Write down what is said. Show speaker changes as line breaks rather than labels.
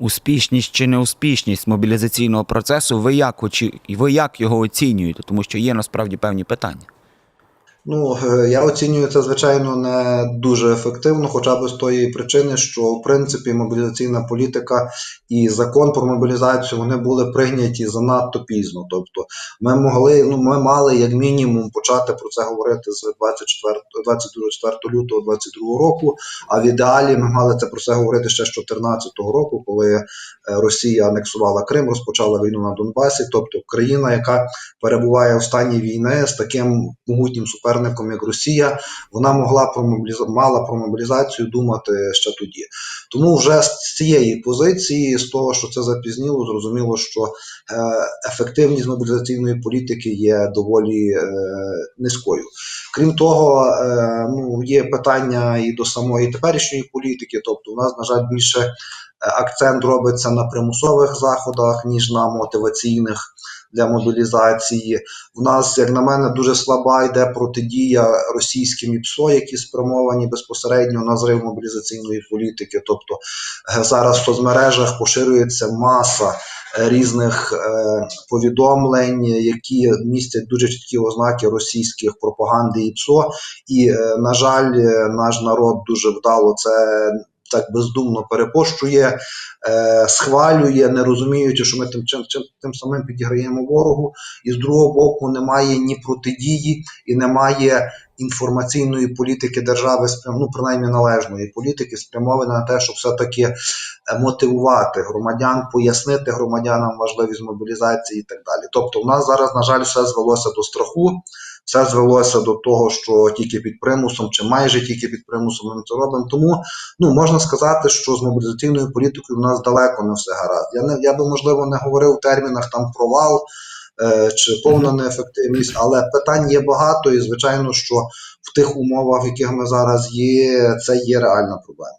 успішність чи неуспішність мобілізаційного процесу, ви як, очі... ви як його оцінюєте? Тому що є насправді певні питання.
Ну, е, я оцінюю це, звичайно, не дуже ефективно, хоча б з тої причини, що в принципі мобілізаційна політика і закон про мобілізацію вони були прийняті занадто пізно. Тобто, ми могли, ну ми мали як мінімум почати про це говорити з 24, 24 лютого 22 року. А в ідеалі ми мали це про це говорити ще з 2014 року, коли е, Росія анексувала Крим, розпочала війну на Донбасі. Тобто країна, яка перебуває в стані війни з таким могутнім суперником, як Росія, вона могла про мобіліза... мала про мобілізацію думати ще тоді. Тому вже з цієї позиції, з того, що це запізніло, зрозуміло, що е, ефективність мобілізаційної політики є доволі е, низькою. Крім того, е, ну є питання і до самої теперішньої політики, тобто, у нас, на жаль, більше акцент робиться на примусових заходах, ніж на мотиваційних для мобілізації. У нас, як на мене, дуже слаба йде протидія російським ІПСО, які спрямовані безпосередньо на зрив мобілізаційної політики. Тобто е, зараз в соцмережах поширюється маса е, різних е, повідомлень, які містять дуже чіткі ознаки російських пропаганди ІПСО. І, е, на жаль, е, наш народ дуже вдало це. Так бездумно перепощує, е, схвалює, не розуміючи, що ми тим, чим, тим самим підіграємо ворогу, і з другого боку немає ні протидії і немає інформаційної політики держави, ну принаймні належної політики, спрямованої на те, щоб все-таки е, мотивувати громадян, пояснити громадянам важливість мобілізації і так далі. Тобто, у нас зараз, на жаль, все звелося до страху. Все звелося до того, що тільки під примусом, чи майже тільки під примусом ми це робимо. Тому ну можна сказати, що з мобілізаційною політикою в нас далеко не все гаразд. Я не я би можливо не говорив в термінах там провал е, чи повна неефективність, але питань є багато, і звичайно, що в тих умовах, в яких ми зараз є, це є реальна проблема.